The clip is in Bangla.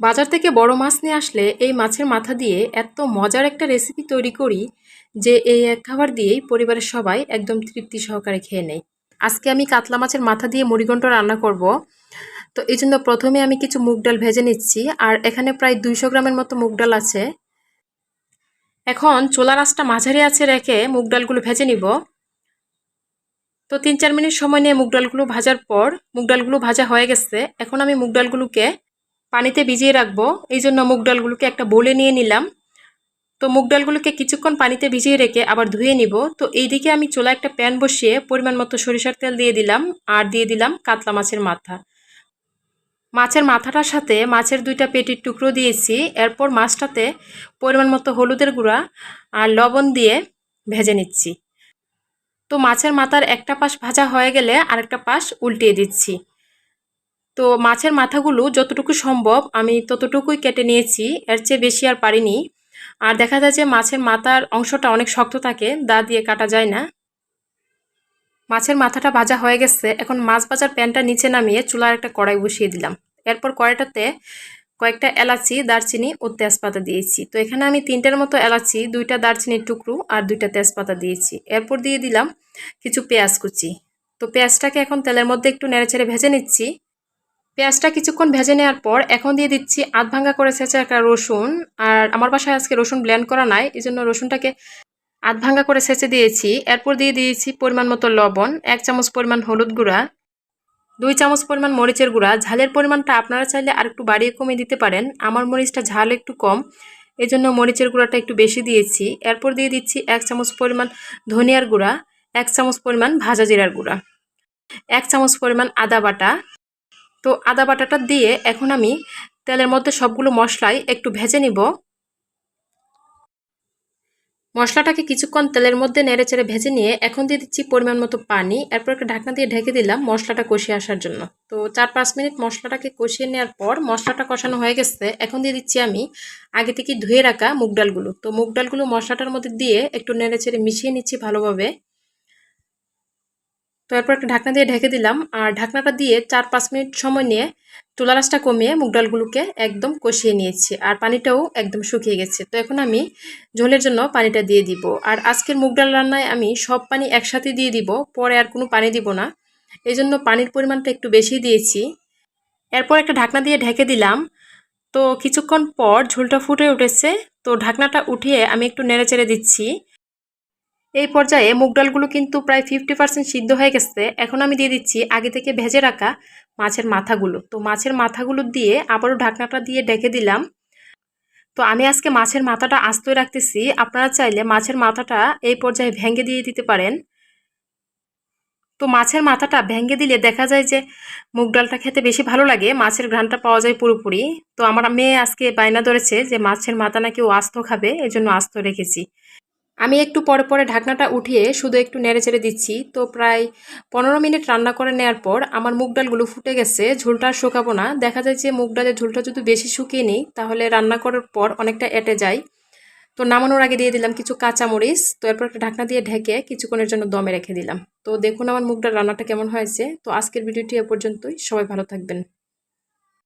বাজার থেকে বড় মাছ নিয়ে আসলে এই মাছের মাথা দিয়ে এত মজার একটা রেসিপি তৈরি করি যে এই এক খাবার দিয়েই পরিবারের সবাই একদম তৃপ্তি সহকারে খেয়ে নেয়। আজকে আমি কাতলা মাছের মাথা দিয়ে মুড়িঘণ্ট রান্না করব। তো এই জন্য প্রথমে আমি কিছু মুগ ডাল ভেজে নিচ্ছি আর এখানে প্রায় দুইশো গ্রামের মতো মুগ ডাল আছে। এখন চোলা রাসটা মাঝারি আছে রেখে মুগ ডালগুলো ভেজে নিব। তো তিন চার মিনিট সময় নিয়ে মুগ ডালগুলো ভাজার পর মুগ ডালগুলো ভাজা হয়ে গেছে। এখন আমি মুগ ডালগুলোকে পানিতে ভিজিয়ে রাখব। এই জন্য মুগ ডালগুলোকে একটা বলে নিয়ে নিলাম। তো মুগ ডালগুলোকে কিছুক্ষণ পানিতে ভিজিয়ে রেখে আবার ধুয়ে নিব। তো এইদিকে আমি চোলা একটা প্যান বসিয়ে পরিমাণ মতো সরিষার তেল দিয়ে দিলাম আর দিয়ে দিলাম কাতলা মাছের মাথা। মাছের মাথাটার সাথে মাছের দুইটা পেটির টুকরো দিয়েছি। এরপর মাছটাতে পরিমাণ মতো হলুদের গুঁড়া আর লবণ দিয়ে ভেজে নিচ্ছি। তো মাছের মাথার একটা পাশ ভাজা হয়ে গেলে আরেকটা পাশ উল্টিয়ে দিচ্ছি। তো মাছের মাথাগুলো যতটুকু সম্ভব আমি ততটুকুই কেটে নিয়েছি, এর চেয়ে বেশি আর পারিনি। আর দেখা যায় যে মাছের মাথার অংশটা অনেক শক্ত থাকে, দা দিয়ে কাটা যায় না। মাছের মাথাটা ভাজা হয়ে গেছে, এখন মাছ ভাজার প্যানটা নিচে নামিয়ে চুলার একটা কড়াই বসিয়ে দিলাম। এরপর কড়াইটাতে কয়েকটা এলাচি, দারচিনি ও তেজপাতা দিয়েছি। তো এখানে আমি তিনটার মতো এলাচি, দুইটা দারচিনির টুকরো আর দুইটা তেজপাতা দিয়েছি। এরপর দিয়ে দিলাম কিছু পেঁয়াজ কুচি। তো পেঁয়াজটাকে এখন তেলের মধ্যে একটু নেড়েচেড়ে ভেজে নিচ্ছি। পেঁয়াজটা কিছুক্ষণ ভেজে নেওয়ার পর এখন দিয়ে দিচ্ছি আধ ভাঙ্গা করে ছেঁচে একটা রসুন। আর আমার বাসায় আজকে রসুন ব্ল্যান্ড করা নাই এই জন্য রসুনটাকে আধ ভাঙ্গা করে ছেঁচে দিয়েছি। এরপর দিয়ে দিয়েছি পরিমাণ মতো লবণ, এক চামচ পরিমাণ হলুদ গুঁড়া, দুই চামচ পরিমাণ মরিচের গুঁড়া। ঝালের পরিমাণটা আপনারা চাইলে আর একটু বাড়িয়ে কমিয়ে দিতে পারেন। আমার মরিচটা ঝাল একটু কম এই জন্য মরিচের গুঁড়াটা একটু বেশি দিয়েছি। এরপর দিয়ে দিচ্ছি এক চামচ পরিমাণ ধনিয়ার গুঁড়া, এক চামচ পরিমাণ ভাজা জিরার গুঁড়া, এক চামচ পরিমাণ আদা বাটা তো আদা বাটাটা দিয়ে এখন আমি তেলের মধ্যে সবগুলো মশলাই একটু ভেজে নিব। মশলাটাকে কিছুক্ষণ তেলের মধ্যে নেড়ে চেড়ে ভেজে নিয়ে এখন দিয়ে দিচ্ছি পরিমাণ মতো পানি। এরপর একটা ঢাকনা দিয়ে ঢেকে দিলাম মশলাটা কষিয়ে আসার জন্য। তো চার পাঁচ মিনিট মশলাটাকে কষিয়ে নেওয়ার পর মশলাটা কষানো হয়ে গেছে। এখন দিয়ে দিচ্ছি আমি আগে থেকে ধুয়ে রাখা মুগ ডালগুলো। তো মুগ ডালগুলো মশলাটার মধ্যে দিয়ে একটু নেড়ে চেড়ে মিশিয়ে নিচ্ছি ভালোভাবে। তো এরপর একটা ঢাকনা দিয়ে ঢেকে দিলাম। আর ঢাকনাটা দিয়ে চার পাঁচ মিনিট সময় নিয়ে তুলা রাসটা কমিয়ে মুগ ডালগুলোকে একদম কষিয়ে নিয়েছি আর পানিটাও একদম শুকিয়ে গেছে। তো এখন আমি ঝোলের জন্য পানিটা দিয়ে দিব। আর আজকের মুগ ডাল রান্নায় আমি সব পানি একসাথে দিয়ে দিব, পরে আর কোনো পানি দিব না। এই জন্য পানির পরিমাণটা একটু বেশি দিয়েছি। এরপর একটা ঢাকনা দিয়ে ঢেকে দিলাম। তো কিছুক্ষণ পর ঝোলটা ফুটে উঠেছে। তো ঢাকনাটা উঠিয়ে আমি একটু নেড়ে চেড়ে দিচ্ছি। এই পর্যায়ে মুগ ডালগুলো কিন্তু প্রায় ফিফটি পার্সেন্ট সিদ্ধ হয়ে গেছে। এখন আমি দিয়ে দিচ্ছি আগে থেকে ভেজে রাখা মাছের মাথাগুলো। তো মাছের মাথাগুলো দিয়ে আবারও ঢাকনাটা দিয়ে ডেকে দিলাম। তো আমি আজকে মাছের মাথাটা আস্তই রাখতেছি। আপনারা চাইলে মাছের মাথাটা এই পর্যায়ে ভেঙে দিয়ে দিতে পারেন। তো মাছের মাথাটা ভেঙে দিলে দেখা যায় যে মুগ ডালটা খেতে বেশি ভালো লাগে। মাছের ঘ্রানটা পাওয়া যায় পুরোপুরি। তো আমার মেয়ে আজকে বায়না ধরেছে যে মাছের মাথা নাকি ও আস্ত খাবে, এজন্য আস্ত রেখেছি। আমি একটু পরে পরে ঢাকনাটা উঠিয়ে শুধু একটু নেড়ে চেড়ে দিচ্ছি। তো প্রায় পনেরো মিনিট রান্না করে নেওয়ার পর আমার মুগ ডালগুলো ফুটে গেছে, ঝোলটা শুকাবো না। দেখা যায় যে মুগ ডালের ঝোলটা যদি বেশি শুকিয়ে নিই, তাহলে রান্না করার পর অনেকটা এটে যায়। তো নামানোর আগে দিয়ে দিলাম কিছু কাঁচামরিচ। তো এরপর একটা ঢাকনা দিয়ে ঢেকে কিছুক্ষণের জন্য দমে রেখে দিলাম। তো দেখুন আমার মুগ ডাল রান্নাটা কেমন হয়েছে। তো আজকের ভিডিওটি এ পর্যন্তই। সবাই ভালো থাকবেন।